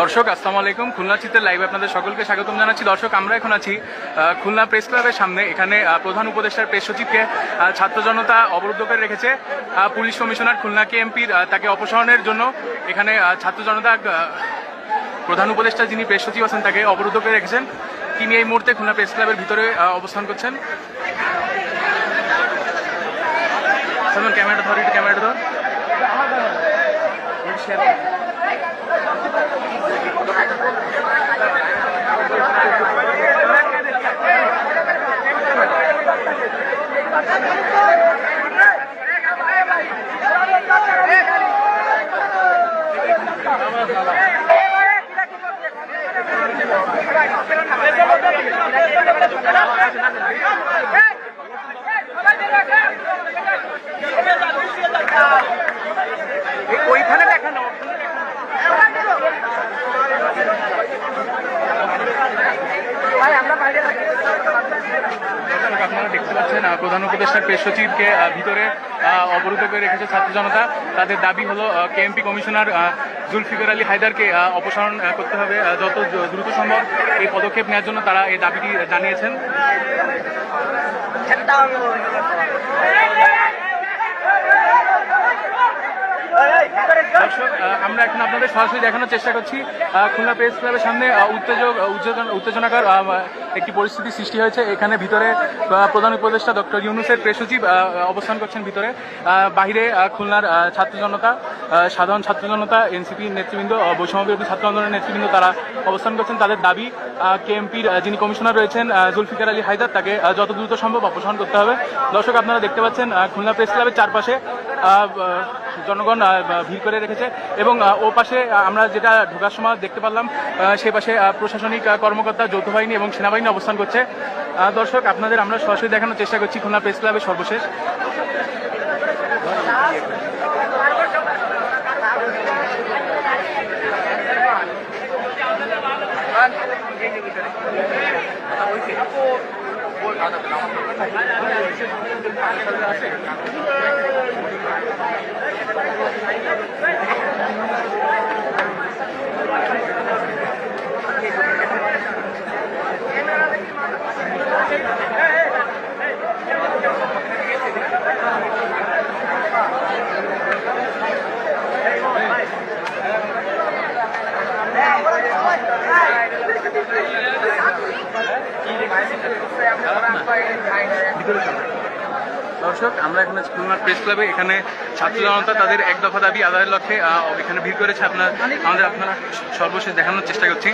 দর্শক, আসসালামু আলাইকুম। খুলনা চিত্রের লাইভে আপনাদের সকলকে স্বাগতম জানাচ্ছি। দর্শক, আমরা এখন আছি খুলনা প্রেস ক্লাবের সামনে। এখানে প্রধান উপদেষ্টার প্রেস সচিবকে ছাত্র জনতা অবরুদ্ধ করে রেখেছে পুলিশ কমিশনার খুলনা কেএমপির তাকে অপসারণের জন্য। এখানে ছাত্র জনতা প্রধান উপদেষ্টা যিনি প্রেস সচিব আছেন, তাকে অবরুদ্ধ করে রেখেছেন। তিনি এই মুহূর্তে খুলনা প্রেস ক্লাবের ভিতরে অবস্থান করছেন। ক্যামেরাটা ধর ক্যামেরাটা ধর। একটু share কর। ওইখানে দেখানো দর্শক, আপনারা দেখতে পাচ্ছেন প্রধান উপদেষ্টার প্রেস সচিবকে ভিতরে অবরুদ্ধ করে রেখেছে ছাত্র জনতা। তাদের দাবি হলো কেএমপি কমিশনার জুলফিকার আলী হায়দারকে অপসারণ করতে হবে যত দ্রুত সম্ভব। এই পদক্ষেপ নেওয়ার জন্য তারা এই দাবিটি জানিয়েছেন। আমরা এখন আপনাদের সরাসরি দেখানোর চেষ্টা করছি। খুলনা প্রেস ক্লাবের সামনে উত্তেজক উত্তেজনাকর একটি পরিস্থিতি সৃষ্টি হয়েছে। এখানে ভিতরে প্রধান উপদেষ্টা ডক্টর ইউনুসের প্রেস সচিব অবস্থান করছেন ভিতরে। বাহিরে খুলনার ছাত্র জনতা সাধারণ ছাত্র জনতা এনসিপি নেতৃবৃন্দ আহ, বৈষম্য বিরোধী ছাত্র আন্দোলনের নেতৃবৃন্দ তারা অবস্থান করছেন। তাদের দাবি কেএমপির যিনি কমিশনার রয়েছেন জুলফিকার আলী হায়দার তাকে যত দ্রুত সম্ভব অপসারণ করতে হবে। দর্শক আপনারা দেখতে পাচ্ছেন খুলনা প্রেস ক্লাবের চারপাশে জনগণ ভিড় করে রেখেছে এবং ও পাশে আমরা যেটা ঢোকার সময় দেখতে পারলাম সে পাশে প্রশাসনিক কর্মকর্তা, যৌথ বাহিনী এবং সেনাবাহিনী অবস্থান করছে। দর্শক, আপনাদের আমরা সরাসরি দেখানোর চেষ্টা করছি খুলনা প্রেস ক্লাবের সর্বশেষ। আছে দর্শক, আমরা এখানে খুলনা প্রেস ক্লাবে। এখানে ছাত্র জনতা তাদের এক দফা দাবি আদায়ের লক্ষ্যে এখানে ভিড় করেছে। আপনার আমাদের আপনারা সর্বশেষ দেখানোর চেষ্টা করছি।